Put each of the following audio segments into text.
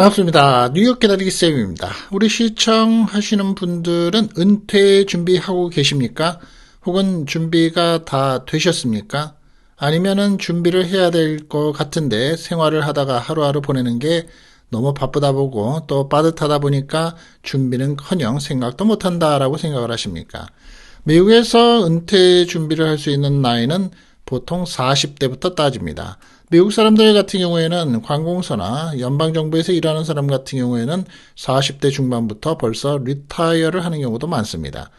반갑습니다. 뉴욕 기다리기 쌤입니다. 우리 시청하시는 분들은 은퇴 준비하고 계십니까? 혹은 준비가 다 되셨습니까? 아니면은 준비를 해야 될 것 같은데 생활을 하다가 하루하루 보내는 게 너무 바쁘다 보고 또 빠듯하다 보니까 준비는 커녕 생각도 못한다라고 생각을 하십니까? 미국에서 은퇴 준비를 할 수 있는 나이는 보통 40대부터 따집니다. 미국 사람들 같은 경우에는 관공서나 연방정부에서 일하는 사람 같은 경우에는 40대 중반부터 벌써 리타이어를 하는 경우도 많습니다.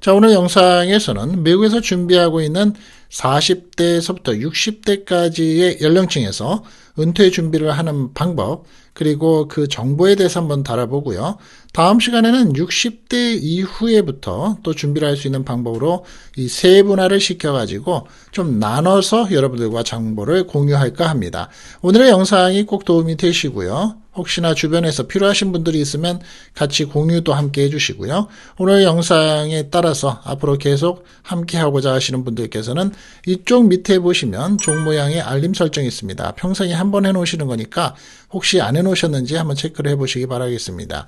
자, 오늘 영상에서는 미국에서 준비하고 있는 40대에서부터 60대까지의 연령층에서 은퇴 준비를 하는 방법, 그리고 그 정보에 대해서 한번 다뤄보고요. 다음 시간에는 60대 이후에부터 또 준비를 할 수 있는 방법으로 이 세분화를 시켜가지고 좀 나눠서 여러분들과 정보를 공유할까 합니다. 오늘의 영상이 꼭 도움이 되시고요. 혹시나 주변에서 필요하신 분들이 있으면 같이 공유도 함께 해주시고요. 오늘 영상에 따라서 앞으로 계속 함께 하고자 하시는 분들께서는 이쪽 밑에 보시면 종 모양의 알림 설정이 있습니다. 평생에 한 번 해놓으시는 거니까 혹시 안 해놓으셨는지 한번 체크를 해보시기 바라겠습니다.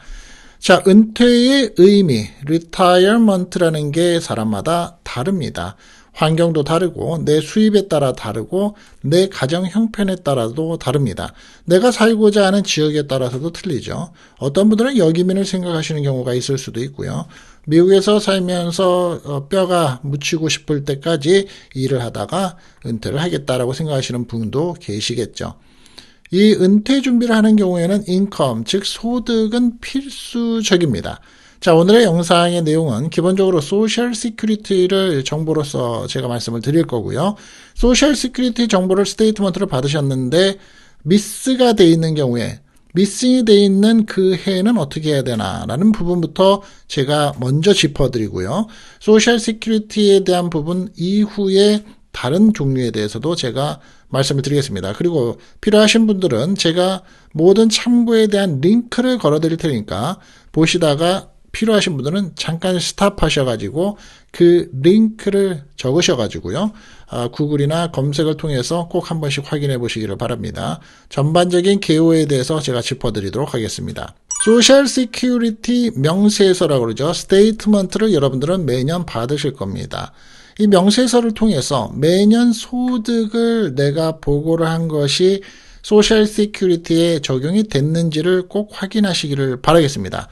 자, 은퇴의 의미, retirement라는 게 사람마다 다릅니다. 환경도 다르고 내 수입에 따라 다르고 내 가정 형편에 따라도 다릅니다. 내가 살고자 하는 지역에 따라서도 틀리죠. 어떤 분들은 여기민을 생각하시는 경우가 있을 수도 있고요. 미국에서 살면서 어, 뼈가 묻히고 싶을 때까지 일을 하다가 은퇴를 하겠다라고 생각하시는 분도 계시겠죠. 이 은퇴 준비를 하는 경우에는 인컴, 즉 소득은 필수적입니다. 자, 오늘의 영상의 내용은 기본적으로 소셜 시큐리티를 정보로서 제가 말씀을 드릴 거고요. 소셜 시큐리티 정보를 스테이트먼트를 받으셨는데 미스가 돼 있는 경우에 미싱이 돼 있는 그 해는 어떻게 해야 되나라는 부분부터 제가 먼저 짚어드리고요. 소셜 시큐리티에 대한 부분 이후에 다른 종류에 대해서도 제가 말씀을 드리겠습니다. 그리고 필요하신 분들은 제가 모든 참고에 대한 링크를 걸어 드릴 테니까 보시다가 필요하신 분들은 잠깐 스탑하셔가지고 그 링크를 적으셔가지고요. 아, 구글이나 검색을 통해서 꼭 한 번씩 확인해 보시기를 바랍니다. 전반적인 개요에 대해서 제가 짚어드리도록 하겠습니다. 소셜 시큐리티 명세서라고 그러죠. 스테이트먼트를 여러분들은 매년 받으실 겁니다. 이 명세서를 통해서 매년 소득을 내가 보고를 한 것이 소셜 시큐리티에 적용이 됐는지를 꼭 확인하시기를 바라겠습니다.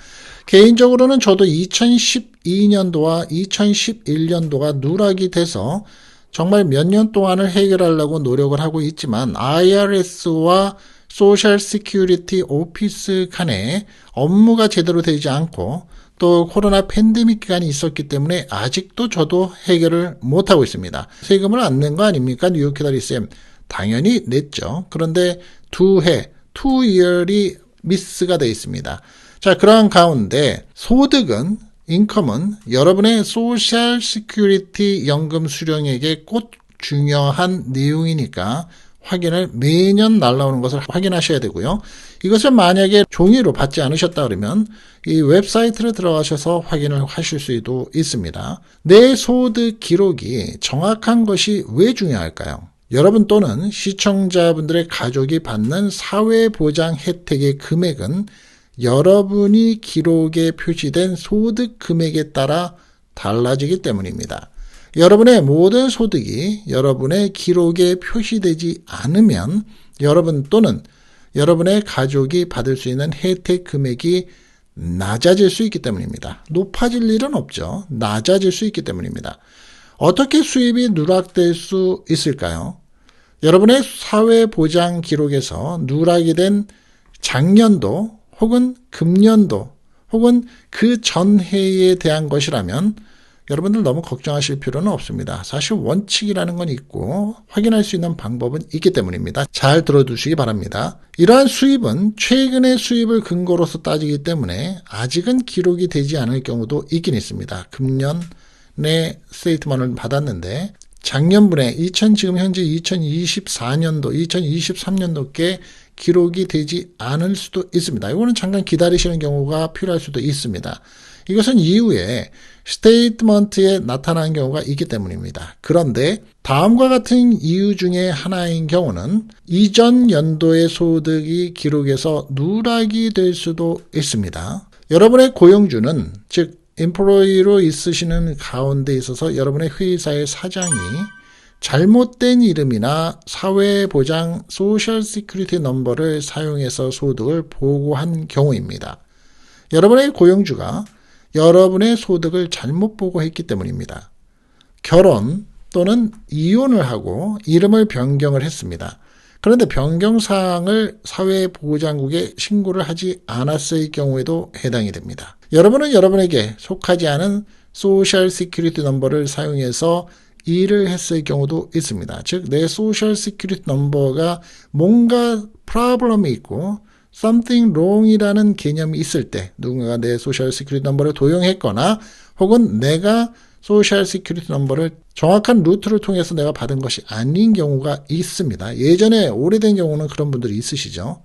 개인적으로는 저도 2012년도와 2011년도가 누락이 돼서 정말 몇 년 동안을 해결하려고 노력을 하고 있지만 IRS와 소셜 시큐리티 오피스 간에 업무가 제대로 되지 않고 또 코로나 팬데믹 기간이 있었기 때문에 아직도 저도 해결을 못하고 있습니다. 세금을 안 낸 거 아닙니까? 뉴욕 캐다리쌤. 당연히 냈죠. 그런데 두 해, 투 이얼이 미스가 되어 있습니다. 자, 그러한 가운데 소득은 인컴은 여러분의 소셜 시큐리티 연금 수령액의 꼭 중요한 내용이니까 확인을 매년 날라오는 것을 확인하셔야 되고요. 이것을 만약에 종이로 받지 않으셨다 그러면 이 웹사이트를 들어가셔서 확인을 하실 수도 있습니다. 내 소득 기록이 정확한 것이 왜 중요할까요? 여러분 또는 시청자분들의 가족이 받는 사회보장 혜택의 금액은 여러분이 기록에 표시된 소득 금액에 따라 달라지기 때문입니다. 여러분의 모든 소득이 여러분의 기록에 표시되지 않으면 여러분 또는 여러분의 가족이 받을 수 있는 혜택 금액이 낮아질 수 있기 때문입니다. 높아질 일은 없죠. 낮아질 수 있기 때문입니다. 어떻게 수입이 누락될 수 있을까요? 여러분의 사회보장 기록에서 누락이 된 작년도 혹은 금년도 혹은 그 전해에 대한 것이라면 여러분들 너무 걱정하실 필요는 없습니다. 사실 원칙이라는 건 있고 확인할 수 있는 방법은 있기 때문입니다. 잘 들어두시기 바랍니다. 이러한 수입은 최근의 수입을 근거로서 따지기 때문에 아직은 기록이 되지 않을 경우도 있긴 있습니다. 금년 내 스테이트먼을 받았는데 작년분에 2000 지금 현재 2024년도, 2023년도께 기록이 되지 않을 수도 있습니다. 이거는 잠깐 기다리시는 경우가 필요할 수도 있습니다. 이것은 이후에 스테이트먼트에 나타나는 경우가 있기 때문입니다. 그런데 다음과 같은 이유 중에 하나인 경우는 이전 연도의 소득이 기록에서 누락이 될 수도 있습니다. 여러분의 고용주는 즉 인플로이로 있으시는 가운데 있어서 여러분의 회사의 사장이 잘못된 이름이나 사회보장 소셜 시큐리티 넘버를 사용해서 소득을 보고한 경우입니다. 여러분의 고용주가 여러분의 소득을 잘못 보고했기 때문입니다. 결혼 또는 이혼을 하고 이름을 변경을 했습니다. 그런데 변경 사항을 사회보장국에 신고를 하지 않았을 경우에도 해당이 됩니다. 여러분은 여러분에게 속하지 않은 소셜 시큐리티 넘버를 사용해서 일을 했을 경우도 있습니다. 즉, 내 소셜 시큐리티 넘버가 뭔가 프로블럼이 있고 something wrong이라는 개념이 있을 때 누군가가 내 소셜 시큐리티 넘버를 도용했거나 혹은 내가 소셜 시큐리티 넘버를 정확한 루트를 통해서 내가 받은 것이 아닌 경우가 있습니다. 예전에 오래된 경우는 그런 분들이 있으시죠.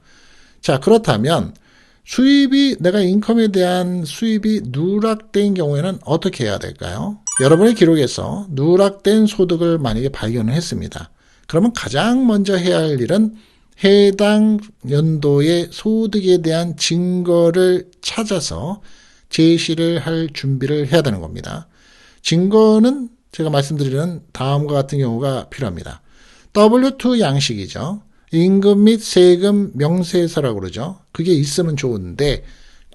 자, 그렇다면 수입이 내가 인컴에 대한 수입이 누락된 경우에는 어떻게 해야 될까요? 여러분의 기록에서 누락된 소득을 만약에 발견을 했습니다. 그러면 가장 먼저 해야 할 일은 해당 연도의 소득에 대한 증거를 찾아서 제시를 할 준비를 해야 되는 겁니다. 증거는 제가 말씀드리는 다음과 같은 경우가 필요합니다. W2 양식이죠. 임금 및 세금 명세서라고 그러죠. 그게 있으면 좋은데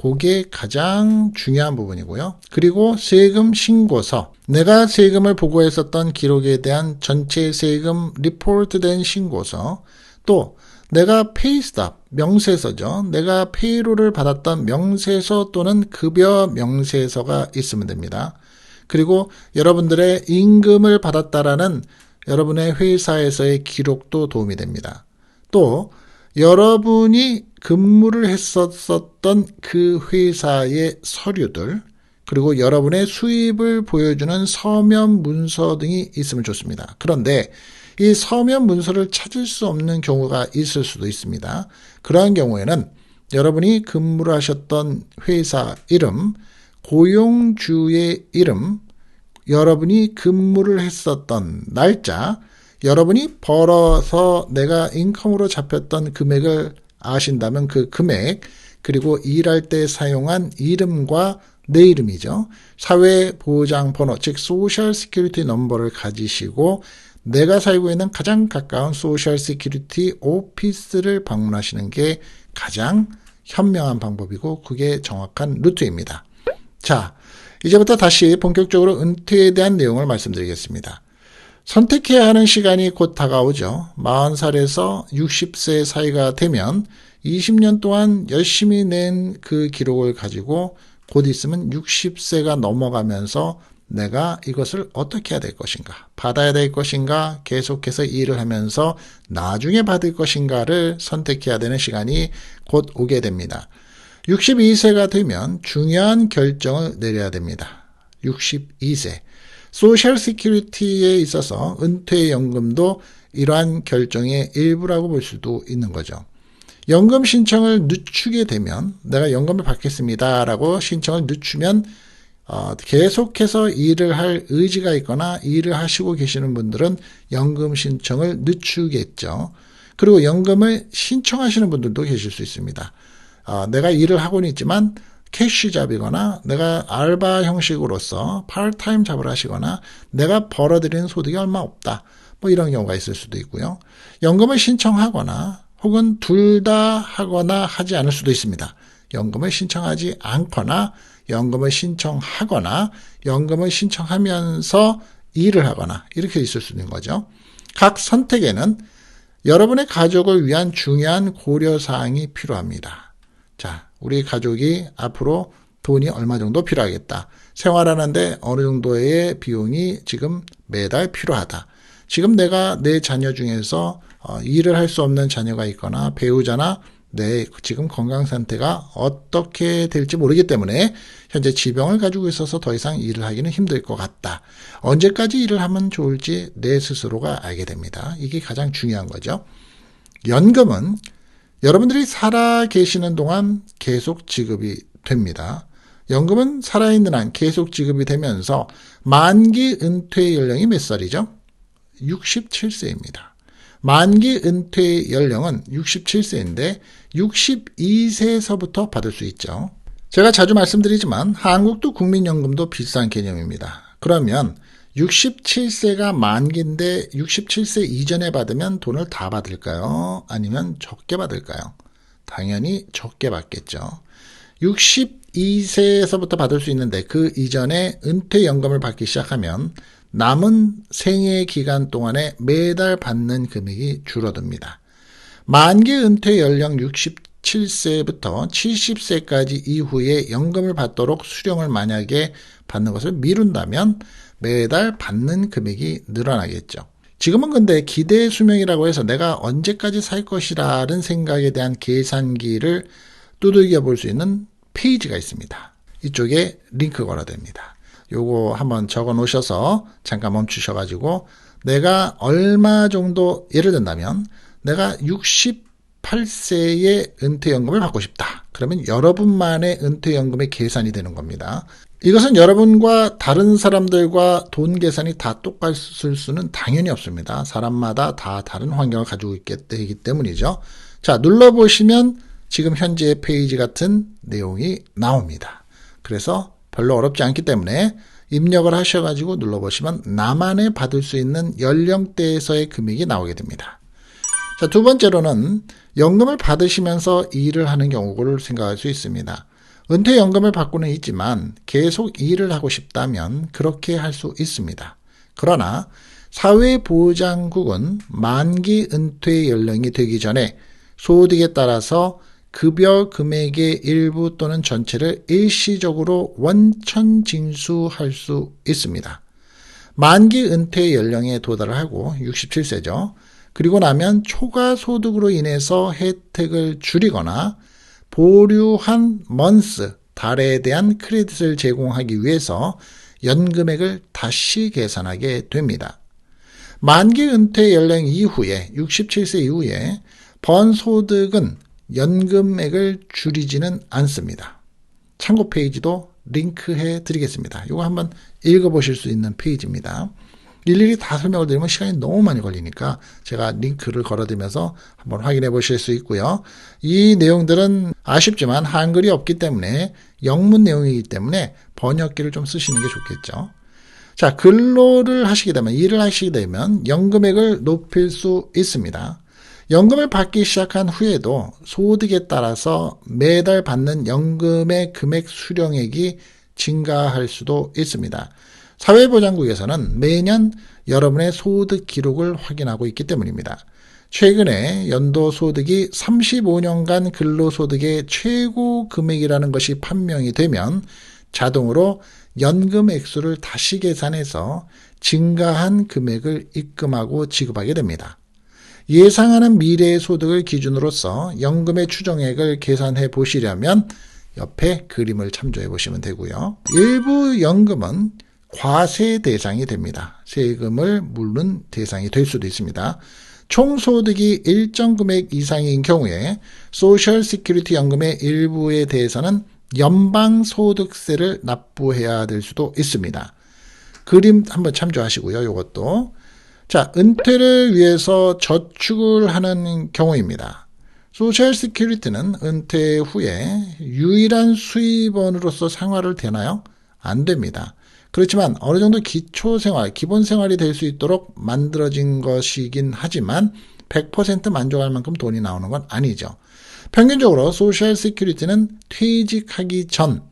그게 가장 중요한 부분이고요. 그리고 세금 신고서. 내가 세금을 보고했었던 기록에 대한 전체 세금 리포트된 신고서. 또 내가 페이스탑 명세서죠. 내가 페이로를 받았던 명세서 또는 급여 명세서가 있으면 됩니다. 그리고 여러분들의 임금을 받았다라는 여러분의 회사에서의 기록도 도움이 됩니다. 또 여러분이 근무를 했었던 그 회사의 서류들 그리고 여러분의 수입을 보여주는 서면 문서 등이 있으면 좋습니다. 그런데 이 서면 문서를 찾을 수 없는 경우가 있을 수도 있습니다. 그러한 경우에는 여러분이 근무를 하셨던 회사 이름, 고용주의 이름, 여러분이 근무를 했었던 날짜, 여러분이 벌어서 내가 인컴으로 잡혔던 금액을 아신다면 그 금액, 그리고 일할 때 사용한 이름과 내 이름이죠. 사회보장번호, 즉 소셜 시큐리티 넘버를 가지시고 내가 살고 있는 가장 가까운 소셜 시큐리티 오피스를 방문하시는 게 가장 현명한 방법이고 그게 정확한 루트입니다. 자, 이제부터 다시 본격적으로 은퇴에 대한 내용을 말씀드리겠습니다. 선택해야 하는 시간이 곧 다가오죠. 40살에서 60세 사이가 되면 20년 동안 열심히 낸 그 기록을 가지고 곧 있으면 60세가 넘어가면서 내가 이것을 어떻게 해야 될 것인가, 받아야 될 것인가, 계속해서 일을 하면서 나중에 받을 것인가를 선택해야 되는 시간이 곧 오게 됩니다. 62세가 되면 중요한 결정을 내려야 됩니다. 62세. 소셜 시큐리티에 있어서 은퇴연금도 이러한 결정의 일부라고 볼 수도 있는 거죠. 연금 신청을 늦추게 되면 내가 연금을 받겠습니다라고 신청을 늦추면 어, 계속해서 일을 할 의지가 있거나 일을 하시고 계시는 분들은 연금 신청을 늦추겠죠. 그리고 연금을 신청하시는 분들도 계실 수 있습니다. 어, 내가 일을 하고는 있지만 캐시 잡이거나 내가 알바 형식으로서 파트타임 잡을 하시거나 내가 벌어들이는 소득이 얼마 없다. 뭐 이런 경우가 있을 수도 있고요. 연금을 신청하거나 혹은 둘 다 하거나 하지 않을 수도 있습니다. 연금을 신청하지 않거나 연금을 신청하거나 연금을 신청하면서 일을 하거나 이렇게 있을 수 있는 거죠. 각 선택에는 여러분의 가족을 위한 중요한 고려 사항이 필요합니다. 자, 우리 가족이 앞으로 돈이 얼마 정도 필요하겠다. 생활하는데 어느 정도의 비용이 지금 매달 필요하다. 지금 내가 내 자녀 중에서 어, 일을 할 수 없는 자녀가 있거나 배우자나 내 지금 건강 상태가 어떻게 될지 모르기 때문에 현재 지병을 가지고 있어서 더 이상 일을 하기는 힘들 것 같다. 언제까지 일을 하면 좋을지 내 스스로가 알게 됩니다. 이게 가장 중요한 거죠. 연금은 여러분들이 살아 계시는 동안 계속 지급이 됩니다. 연금은 살아있는 한 계속 지급이 되면서 만기 은퇴 연령이 몇 살이죠? 67세입니다. 만기 은퇴 연령은 67세인데 62세에서부터 받을 수 있죠. 제가 자주 말씀드리지만 한국도 국민연금도 비싼 개념입니다. 그러면 67세가 만기인데 67세 이전에 받으면 돈을 다 받을까요? 아니면 적게 받을까요? 당연히 적게 받겠죠. 62세에서부터 받을 수 있는데 그 이전에 은퇴연금을 받기 시작하면 남은 생애 기간 동안에 매달 받는 금액이 줄어듭니다. 만기 은퇴 연령 67세부터 70세까지 이후에 연금을 받도록 수령을 만약에 받는 것을 미룬다면 매달 받는 금액이 늘어나겠죠. 지금은 근데 기대 수명이라고 해서 내가 언제까지 살 것이라는 생각에 대한 계산기를 두들겨 볼 수 있는 페이지가 있습니다. 이쪽에 링크 걸어됩니다. 요거 한번 적어 놓으셔서 잠깐 멈추셔 가지고 내가 얼마 정도 예를 든다면 내가 68세에 은퇴연금을 받고 싶다. 그러면 여러분만의 은퇴연금의 계산이 되는 겁니다. 이것은 여러분과 다른 사람들과 돈 계산이 다 똑같을 수는 당연히 없습니다. 사람마다 다 다른 환경을 가지고 있기 때문이죠. 자, 눌러보시면 지금 현재 페이지 같은 내용이 나옵니다. 그래서 별로 어렵지 않기 때문에 입력을 하셔가지고 눌러보시면 나만의 받을 수 있는 연령대에서의 금액이 나오게 됩니다. 자, 두 번째로는 연금을 받으시면서 일을 하는 경우를 생각할 수 있습니다. 은퇴연금을 받고는 있지만 계속 일을 하고 싶다면 그렇게 할 수 있습니다. 그러나 사회보장국은 만기 은퇴 연령이 되기 전에 소득에 따라서 급여 금액의 일부 또는 전체를 일시적으로 원천 징수할 수 있습니다. 만기 은퇴 연령에 도달을 하고 67세죠. 그리고 나면 초과 소득으로 인해서 혜택을 줄이거나 보류한 먼스, 달에 대한 크레딧을 제공하기 위해서 연금액을 다시 계산하게 됩니다. 만기 은퇴 연령 이후에 67세 이후에 번 소득은 연금액을 줄이지는 않습니다. 참고 페이지도 링크해 드리겠습니다. 이거 한번 읽어보실 수 있는 페이지입니다. 일일이 다 설명을 드리면 시간이 너무 많이 걸리니까 제가 링크를 걸어드리면서 한번 확인해 보실 수 있고요. 이 내용들은 아쉽지만 한글이 없기 때문에 영문 내용이기 때문에 번역기를 좀 쓰시는 게 좋겠죠. 자, 근로를 하시게 되면, 일을 하시게 되면 연금액을 높일 수 있습니다. 연금을 받기 시작한 후에도 소득에 따라서 매달 받는 연금의 금액 수령액이 증가할 수도 있습니다. 사회보장국에서는 매년 여러분의 소득 기록을 확인하고 있기 때문입니다. 최근에 연도 소득이 35년간 근로소득의 최고 금액이라는 것이 판명이 되면 자동으로 연금 액수를 다시 계산해서 증가한 금액을 입금하고 지급하게 됩니다. 예상하는 미래의 소득을 기준으로서 연금의 추정액을 계산해 보시려면 옆에 그림을 참조해 보시면 되고요. 일부 연금은 과세 대상이 됩니다. 세금을 물는 대상이 될 수도 있습니다. 총소득이 일정 금액 이상인 경우에 소셜 시큐리티 연금의 일부에 대해서는 연방 소득세를 납부해야 될 수도 있습니다. 그림 한번 참조하시고요. 이것도 자, 은퇴를 위해서 저축을 하는 경우입니다. 소셜 시큐리티는 은퇴 후에 유일한 수입원으로서 생활을 되나요? 안 됩니다. 그렇지만 어느 정도 기초 생활, 기본 생활이 될 수 있도록 만들어진 것이긴 하지만 100% 만족할 만큼 돈이 나오는 건 아니죠. 평균적으로 소셜 시큐리티는 퇴직하기 전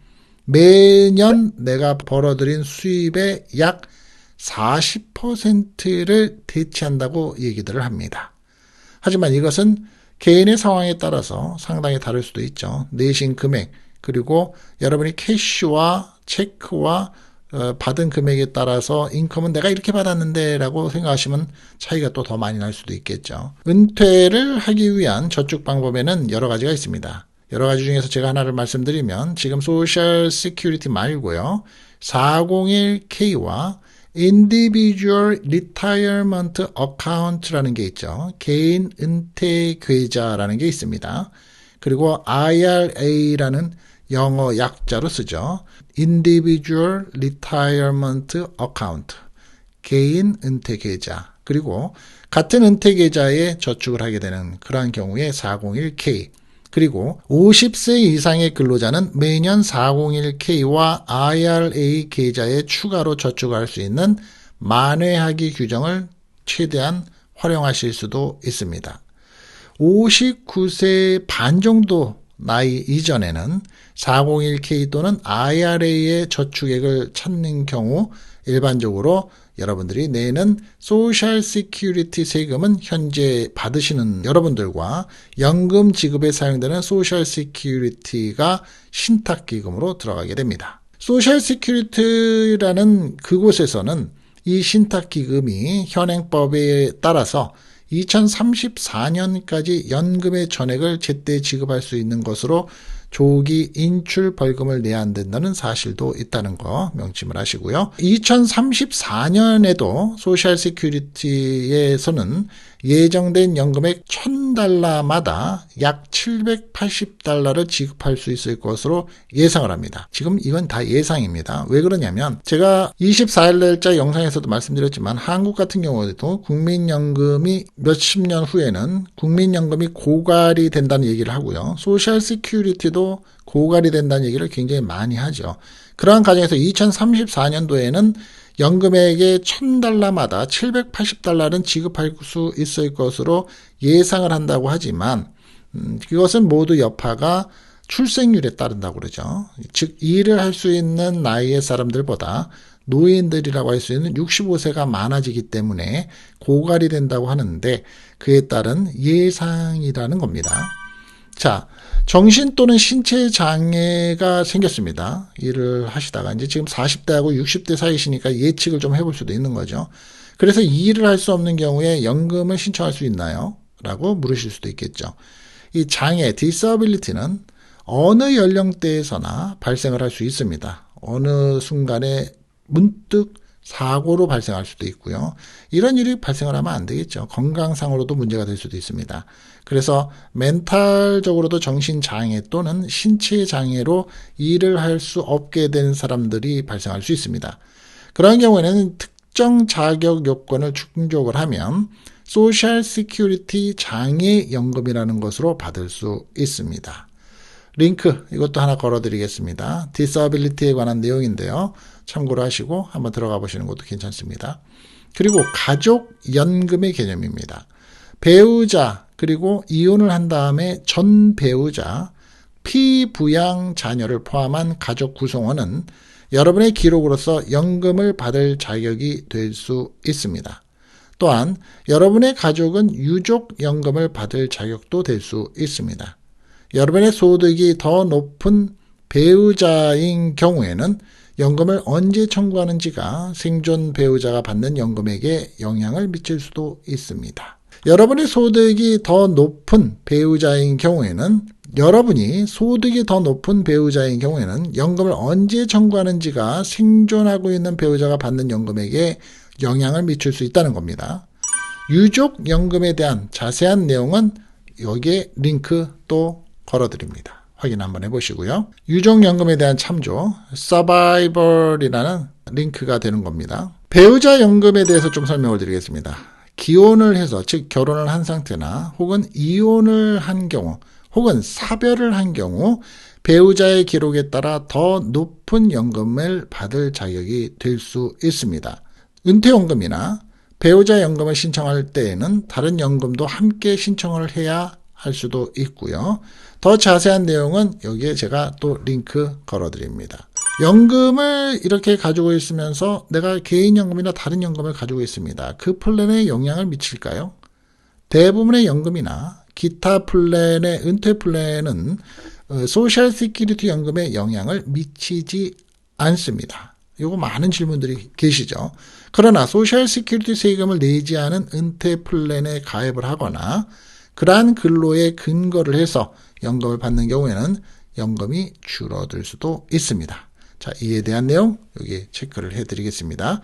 매년 내가 벌어들인 수입의 약 40%를 대체한다고 얘기들을 합니다. 하지만 이것은 개인의 상황에 따라서 상당히 다를 수도 있죠. 내신 금액, 그리고 여러분이 캐시와 체크와 어, 받은 금액에 따라서 인컴은 내가 이렇게 받았는데 라고 생각하시면 차이가 또 더 많이 날 수도 있겠죠. 은퇴를 하기 위한 저축 방법에는 여러 가지가 있습니다. 여러 가지 중에서 제가 하나를 말씀드리면 지금 소셜 시큐리티 말고요. 401k와 Individual Retirement Account라는 게 있죠. 개인 은퇴 계좌라는 게 있습니다. 그리고 IRA라는 영어 약자로 쓰죠. Individual Retirement Account. 개인 은퇴 계좌. 그리고 같은 은퇴 계좌에 저축을 하게 되는 그러한 경우에 401k. 그리고 50세 이상의 근로자는 매년 401k와 IRA 계좌에 추가로 저축할 수 있는 만회하기 규정을 최대한 활용하실 수도 있습니다. 59세 반 정도 나이 이전에는 401k 또는 IRA의 저축액을 찾는 경우 일반적으로 여러분들이 내는 소셜 시큐리티 세금은 현재 받으시는 여러분들과 연금 지급에 사용되는 소셜 시큐리티가 신탁 기금으로 들어가게 됩니다. 소셜 시큐리티라는 그곳에서는 이 신탁 기금이 현행법에 따라서 2034년까지 연금의 전액을 제때 지급할 수 있는 것으로 조기 인출 벌금을 내야 안 된다는 사실도 있다는 거 명심을 하시고요. 2034년에도 소셜 시큐리티에서는 예정된 연금액 1000달러마다 약 780달러를 지급할 수 있을 것으로 예상을 합니다. 지금 이건 다 예상입니다. 왜 그러냐면 제가 24일 날짜 영상에서도 말씀드렸지만 한국 같은 경우에도 국민연금이 몇십 년 후에는 국민연금이 고갈이 된다는 얘기를 하고요. 소셜 시큐리티도 고갈이 된다는 얘기를 굉장히 많이 하죠. 그러한 과정에서 2034년도에는 연금액의 1000달러마다 780달러는 지급할 수 있을 것으로 예상을 한다고 하지만 음, 이것은 모두 여파가 출생률에 따른다고 그러죠. 즉 일을 할 수 있는 나이의 사람들보다 노인들이라고 할 수 있는 65세가 많아지기 때문에 고갈이 된다고 하는데 그에 따른 예상이라는 겁니다. 자, 정신 또는 신체 장애가 생겼습니다. 일을 하시다가 이제 지금 40대하고 60대 사이시니까 예측을 좀 해볼 수도 있는 거죠. 그래서 일을 할 수 없는 경우에 연금을 신청할 수 있나요? 라고 물으실 수도 있겠죠. 이 장애, disability는 어느 연령대에서나 발생을 할 수 있습니다. 어느 순간에 문득 사고로 발생할 수도 있고요. 이런 일이 발생을 하면 안 되겠죠. 건강상으로도 문제가 될 수도 있습니다. 그래서 멘탈적으로도 정신장애 또는 신체 장애로 일을 할 수 없게 된 사람들이 발생할 수 있습니다. 그런 경우에는 특정 자격 요건을 충족을 하면 소셜 시큐리티 장애 연금이라는 것으로 받을 수 있습니다. 링크 이것도 하나 걸어드리겠습니다. 디서빌리티에 관한 내용인데요. 참고로 하시고 한번 들어가 보시는 것도 괜찮습니다. 그리고 가족 연금의 개념입니다. 배우자 그리고 이혼을 한 다음에 전 배우자 피부양 자녀를 포함한 가족 구성원은 여러분의 기록으로서 연금을 받을 자격이 될 수 있습니다. 또한 여러분의 가족은 유족 연금을 받을 자격도 될 수 있습니다. 여러분의 소득이 더 높은 배우자인 경우에는 연금을 언제 청구하는지가 생존 배우자가 받는 연금액에 영향을 미칠 수도 있습니다. 여러분의 소득이 더 높은 배우자인 경우에는 여러분이 소득이 더 높은 배우자인 경우에는 연금을 언제 청구하는지가 생존하고 있는 배우자가 받는 연금액에 영향을 미칠 수 있다는 겁니다. 유족 연금에 대한 자세한 내용은 여기에 링크 또 걸어드립니다. 확인 한번 해보시고요. 유족연금에 대한 참조, 서바이벌이라는 링크가 되는 겁니다. 배우자 연금에 대해서 좀 설명을 드리겠습니다. 기혼을 해서, 즉 결혼을 한 상태나 혹은 이혼을 한 경우, 혹은 사별을 한 경우 배우자의 기록에 따라 더 높은 연금을 받을 자격이 될 수 있습니다. 은퇴연금이나 배우자 연금을 신청할 때에는 다른 연금도 함께 신청을 해야 할 수도 있고요. 더 자세한 내용은 여기에 제가 또 링크 걸어드립니다. 연금을 이렇게 가지고 있으면서 내가 개인연금이나 다른 연금을 가지고 있습니다. 그 플랜에 영향을 미칠까요? 대부분의 연금이나 기타 플랜의 은퇴 플랜은 어, 소셜 시큐리티 연금에 영향을 미치지 않습니다. 이거 많은 질문들이 계시죠. 그러나 소셜 시큐리티 세금을 내지 않은 은퇴 플랜에 가입을 하거나 그러한 근로에 근거를 해서 연금을 받는 경우에는 연금이 줄어들 수도 있습니다. 자, 이에 대한 내용 여기 체크를 해 드리겠습니다.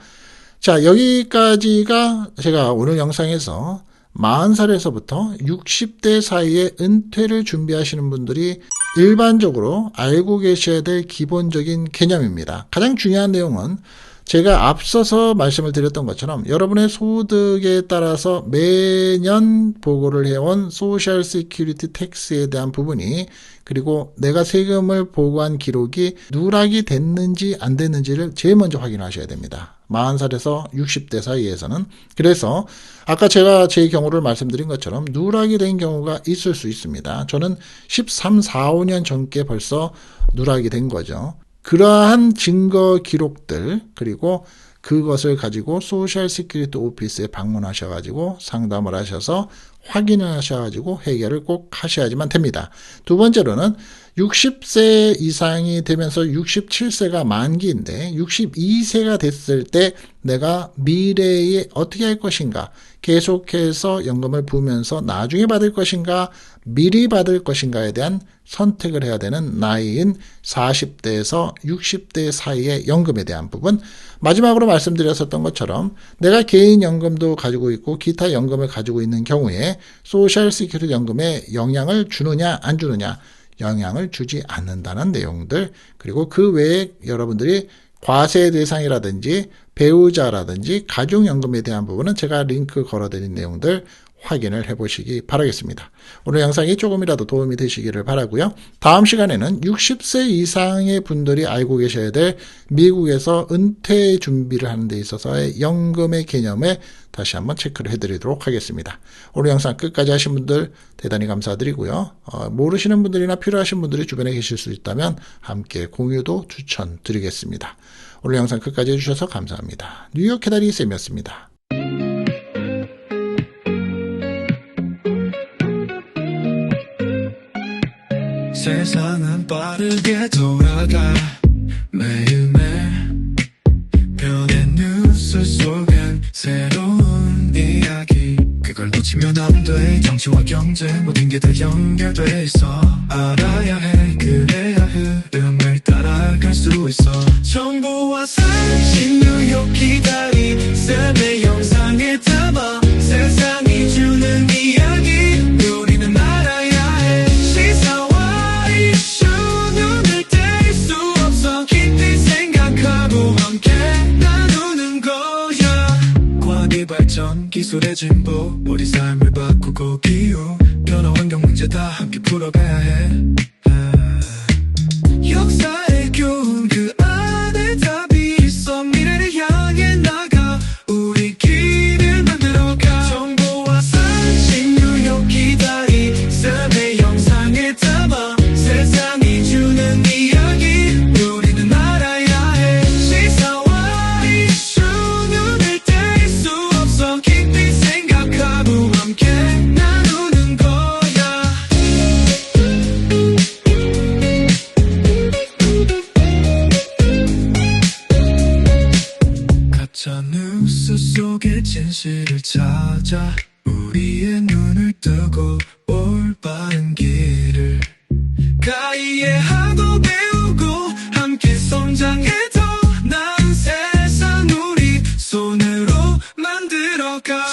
자, 여기까지가 제가 오늘 영상에서 40살에서부터 60대 사이에 은퇴를 준비하시는 분들이 일반적으로 알고 계셔야 될 기본적인 개념입니다. 가장 중요한 내용은 제가 앞서서 말씀을 드렸던 것처럼 여러분의 소득에 따라서 매년 보고를 해온 소셜 시큐리티 텍스에 대한 부분이 그리고 내가 세금을 보고한 기록이 누락이 됐는지 안 됐는지를 제일 먼저 확인하셔야 됩니다. 40살에서 60대 사이에서는 그래서 아까 제가 제 경우를 말씀드린 것처럼 누락이 된 경우가 있을 수 있습니다. 저는 13, 4, 5년 전께 벌써 누락이 된 거죠. 그러한 증거 기록들 그리고 그것을 가지고 소셜 시큐리티 오피스에 방문하셔 가지고 상담을 하셔서 확인을 하셔 가지고 해결을 꼭 하셔야지만 됩니다. 두 번째로는 60세 이상이 되면서 67세가 만기인데 62세가 됐을 때 내가 미래에 어떻게 할 것인가 계속해서 연금을 부으면서 나중에 받을 것인가 미리 받을 것인가에 대한 선택을 해야 되는 나이인 40대에서 60대 사이의 연금에 대한 부분. 마지막으로 말씀드렸었던 것처럼 내가 개인 연금도 가지고 있고 기타 연금을 가지고 있는 경우에 소셜 시큐리티 연금에 영향을 주느냐 안 주느냐 영향을 주지 않는다는 내용들. 그리고 그 외에 여러분들이 과세 대상이라든지 배우자라든지 가족연금에 대한 부분은 제가 링크 걸어드린 내용들 확인을 해보시기 바라겠습니다. 오늘 영상이 조금이라도 도움이 되시기를 바라고요. 다음 시간에는 60세 이상의 분들이 알고 계셔야 될 미국에서 은퇴 준비를 하는 데 있어서의 연금의 개념을 다시 한번 체크를 해드리도록 하겠습니다. 오늘 영상 끝까지 하신 분들 대단히 감사드리고요. 어, 모르시는 분들이나 필요하신 분들이 주변에 계실 수 있다면 함께 공유도 추천드리겠습니다. 오늘 영상 끝까지 해주셔서 감사합니다. 뉴욕 캐다리 쌤이었습니다. 세상은 빠르게 돌아가. 매일매일 변의 뉴스 속엔 새로운 이야기. 그걸 놓치면 안돼. 정치와 경제 모든 게 다 연결돼 있어. 알아야 해. 그래야 흐름을 따라갈 수 있어. 정보와 상식 뉴욕 기다리 진보 우리 삶을 바꾸고 기후 변화 환경 문제 다 함께 풀어가야 해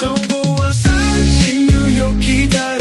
そこは最新ニューヨーク